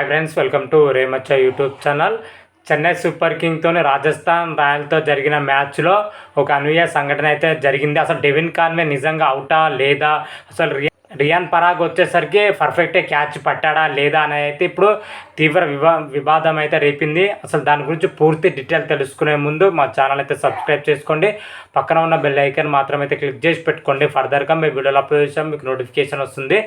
Hi friends welcome to రేమచ్చ YouTube channel Chennai super కింగ్తో రాజస్థాన్ రాయల్తో జరిగిన మ్యాచ్లో ఒక అనూహ్య సంఘటన అయితే జరిగింది. అసలు డెవిన్ కాన్వే నిజంగా అవుటా లేదా? అసలు రియాన్ పరాగ్ వచ్చేసరికి పర్ఫెక్టే క్యాచ్ పట్టాడా లేదా అని అయితే ఇప్పుడు తీవ్ర వివా వివాదం అయితే రేపింది. అసలు దాని గురించి పూర్తి డీటెయిల్ తెలుసుకునే ముందు మా ఛానల్ అయితే సబ్స్క్రైబ్ చేసుకోండి. పక్కన ఉన్న బెల్ ఐకాన్ మాత్రం అయితే క్లిక్ చేసి పెట్టుకోండి. ఫర్దర్గా మీ వీడియోలో అప్లోడ్ చేసాం మీకు నోటిఫికేషన్ వస్తుంది.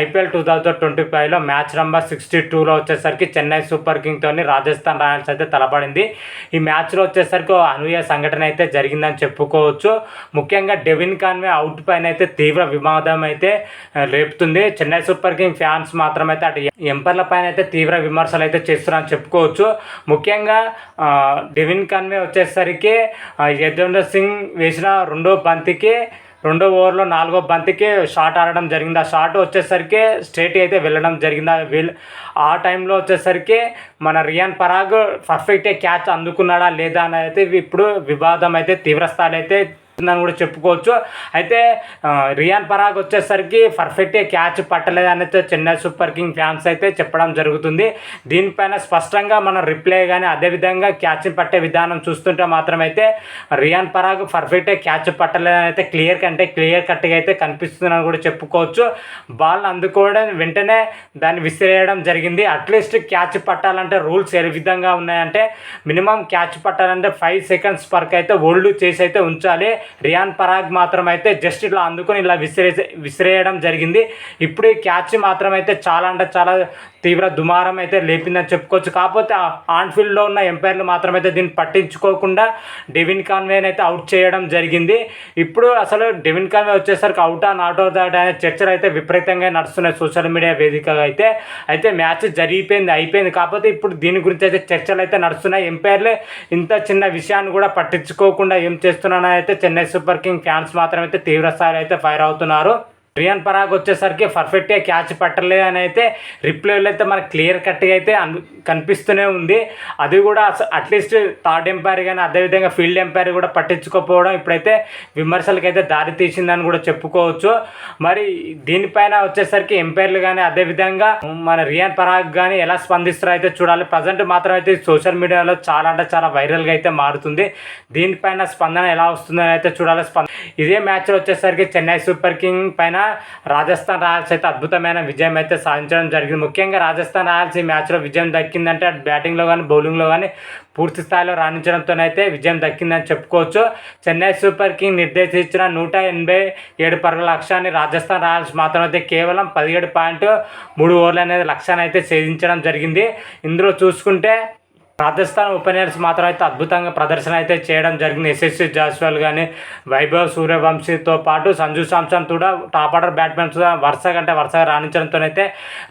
ఐపీఎల్ టూ థౌజండ్ ట్వంటీ ఫైవ్లో మ్యాచ్ నెంబర్ సిక్స్టీ టూలో వచ్చేసరికి చెన్నై సూపర్ కింగ్తో రాజస్థాన్ రాయల్స్ అయితే తలపడింది. ఈ మ్యాచ్లో వచ్చేసరికి ఓ అనూహ్య సంఘటన అయితే జరిగిందని చెప్పుకోవచ్చు. ముఖ్యంగా డెవిన్ కాన్వే అవుట్ పైన అయితే తీవ్ర వివాదం అయితే రేపుతుంది చెన్నై సూపర్ కింగ్ ఫ్యాన్స్ మాత్రమైతే అటు ఎంపర్ల పైన అయితే తీవ్ర విమర్శలు అయితే చేస్తున్నారని చెప్పుకోవచ్చు. ముఖ్యంగా డివిన్ డెవిన్ వచ్చేసరికి యజ్వేంద్ర సింగ్ వేసిన రెండో బంతికి రెండో ఓవర్లో నాలుగో బంతికి షాట్ ఆడడం జరిగింది. ఆ షాట్ వచ్చేసరికి స్ట్రేట్ అయితే వెళ్ళడం జరిగింది. వెల్ ఆ టైంలో వచ్చేసరికి మన రియాన్ పరాగ్ పర్ఫెక్టే క్యాచ్ అందుకున్నాడా లేదా అని అయితే ఇప్పుడు వివాదం అయితే తీవ్ర స్థాయిలో అయితే అని కూడా చెప్పుకోవచ్చు. అయితే రియాన్ పరాగ్ వచ్చేసరికి పర్ఫెక్ట్గా క్యాచ్ పట్టలేదని అయితే చెన్నై సూపర్ కింగ్ ఫ్యాన్స్ అయితే చెప్పడం జరుగుతుంది. దీనిపైన స్పష్టంగా మనం రిప్లై కానీ అదేవిధంగా క్యాచ్ పట్టే విధానం చూస్తుంటే మాత్రమైతే రియాన్ పరాగ్ పర్ఫెక్ట్గా క్యాచ్ పట్టలేదని అయితే క్లియర్ కంటే క్లియర్ కట్గా అయితే కనిపిస్తుందని కూడా చెప్పుకోవచ్చు. బాల్ అందుకోవడం వెంటనే దాన్ని విసిరేయడం జరిగింది. అట్లీస్ట్ క్యాచ్ పట్టాలంటే రూల్స్ ఏ విధంగా ఉన్నాయంటే మినిమం క్యాచ్ పట్టాలంటే ఫైవ్ సెకండ్స్ వరకు అయితే ఓల్డ్ చేసి అయితే ఉంచాలి. రియాన్ పరాగ్ మాత్రం అయితే జస్ట్ ఇట్లా అందుకొని ఇలా విసిరే విసిరేయడం జరిగింది. ఇప్పుడు ఈ క్యాచ్ మాత్రం అయితే చాలా అంటే చాలా తీవ్ర దుమారం అయితే లేపిందని చెప్పుకోవచ్చు. కాకపోతే ఆ ఆన్ఫీల్డ్లో ఉన్న ఎంపైర్లు మాత్రమైతే దీన్ని పట్టించుకోకుండా డెవిన్ కాన్వేని అయితే అవుట్ చేయడం జరిగింది. ఇప్పుడు అసలు డెవిన్ కాన్వే వచ్చేసరికి అవుట్ ఆ నాట్ అవుట్ అనే చర్చలు అయితే విపరీతంగా నడుస్తున్నాయి సోషల్ మీడియా వేదికగా అయితే. అయితే మ్యాచ్ జరిగిపోయింది అయిపోయింది. కాకపోతే ఇప్పుడు దీని గురించి అయితే చర్చలు అయితే నడుస్తున్నాయి. ఎంపైర్లే ఇంత చిన్న విషయాన్ని కూడా పట్టించుకోకుండా ఏం చేస్తున్నానని అయితే చెన్నై సూపర్ కింగ్ ఫ్యాన్స్ మాత్రం అయితే తీవ్ర స్థాయిలో అయితే ఫైర్ అవుతున్నారు. రియాన్ పరాగ్ వచ్చేసరికి పర్ఫెక్ట్గా క్యాచ్ పట్టలేదు అని అయితే రిప్లేలు అయితే మనకు క్లియర్ కట్గా అయితే అన్ కనిపిస్తూనే ఉంది. అది కూడా అట్లీస్ట్ థర్డ్ ఎంపైర్ కానీ అదేవిధంగా ఫీల్డ్ ఎంపైర్ కూడా పట్టించుకోకపోవడం ఇప్పుడైతే విమర్శలకు అయితే దారి తీసిందని కూడా చెప్పుకోవచ్చు. మరి దీనిపైన వచ్చేసరికి ఎంపైర్లు కానీ అదేవిధంగా మన రియాన్ పరాగ్ కానీ ఎలా స్పందిస్తారో అయితే చూడాలి. ప్రజెంట్ మాత్రం అయితే సోషల్ మీడియాలో చాలా అంటే చాలా వైరల్గా అయితే మారుతుంది. దీనిపైన స్పందన ఎలా వస్తుందని అయితే చూడాలి. స్పంద ఇదే మ్యాచ్లో వచ్చేసరికి చెన్నై సూపర్ కింగ్ పైన రాజస్థాన్ రాయల్స్ అయితే అద్భుతమైన విజయం అయితే సాధించడం జరిగింది. ముఖ్యంగా రాజస్థాన్ రాయల్స్ ఈ మ్యాచ్లో విజయం దక్కిందంటే బ్యాటింగ్లో కానీ బౌలింగ్లో కానీ పూర్తి స్థాయిలో రాణించడంతోనైతే విజయం దక్కిందని చెప్పుకోవచ్చు. చెన్నై సూపర్ కింగ్ నిర్దేశించిన నూట ఎనభై ఏడు పరుగుల లక్ష్యాన్ని రాజస్థాన్ రాయల్స్ మాత్రం అయితే కేవలం పదిహేడు పాయింట్ మూడు ఓవర్లు అనేది లక్ష్యాన్ని అయితే ఛేదించడం జరిగింది. ఇందులో చూసుకుంటే రాజస్థాన్ ఓపెనర్స్ మాత్రం అయితే అద్భుతంగా ప్రదర్శన అయితే చేయడం జరిగింది. ఎస్ఎస్సి జాస్వాల్ కానీ వైభవ్ సూర్యవంశీతో పాటు సంజు సామ్సన్ కూడా టాప్ ఆర్డర్ బ్యాట్స్మెన్స్ వరుసగా అంటే వరుసగా రాణించడంతో అయితే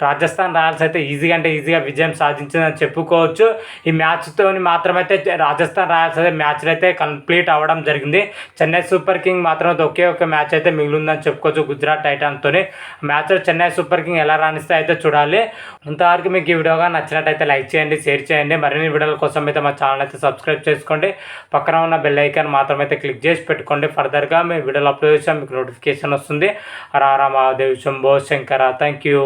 రాజస్థాన్ రాయల్స్ అయితే ఈజీగా అంటే ఈజీగా విజయం సాధించిందని చెప్పుకోవచ్చు. ఈ మ్యాచ్తో మాత్రమైతే రాజస్థాన్ రాయల్స్ అయితే మ్యాచ్లు అయితే కంప్లీట్ అవ్వడం జరిగింది. చెన్నై సూపర్ కింగ్ మాత్రం ఒకే ఒక మ్యాచ్ అయితే మిగిలిందని చెప్పుకోవచ్చు గుజరాత్ టైటాన్తో మ్యాచ్లో చెన్నై సూపర్ కింగ్ ఎలా రాణిస్తే అయితే చూడాలి. ఇంతవరకు మీకు ఈ వీడియోగా నచ్చినట్టయితే లైక్ చేయండి షేర్ చేయండి. మరిన్ని వీడియోల కోసం అయితే మా ఛానల్ అయితే సబ్స్క్రైబ్ చేసుకోండి. పక్కన ఉన్న బెల్ ఐకాన్ మాత్రం అయితే క్లిక్ చేసి పెట్టుకోండి. ఫర్దర్గా మేము వీడియోలు అప్లోడ్ చేసాం మీకు నోటిఫికేషన్ వస్తుంది. రారా మహాదేవ్ శంభో శంకర థ్యాంక్ యూ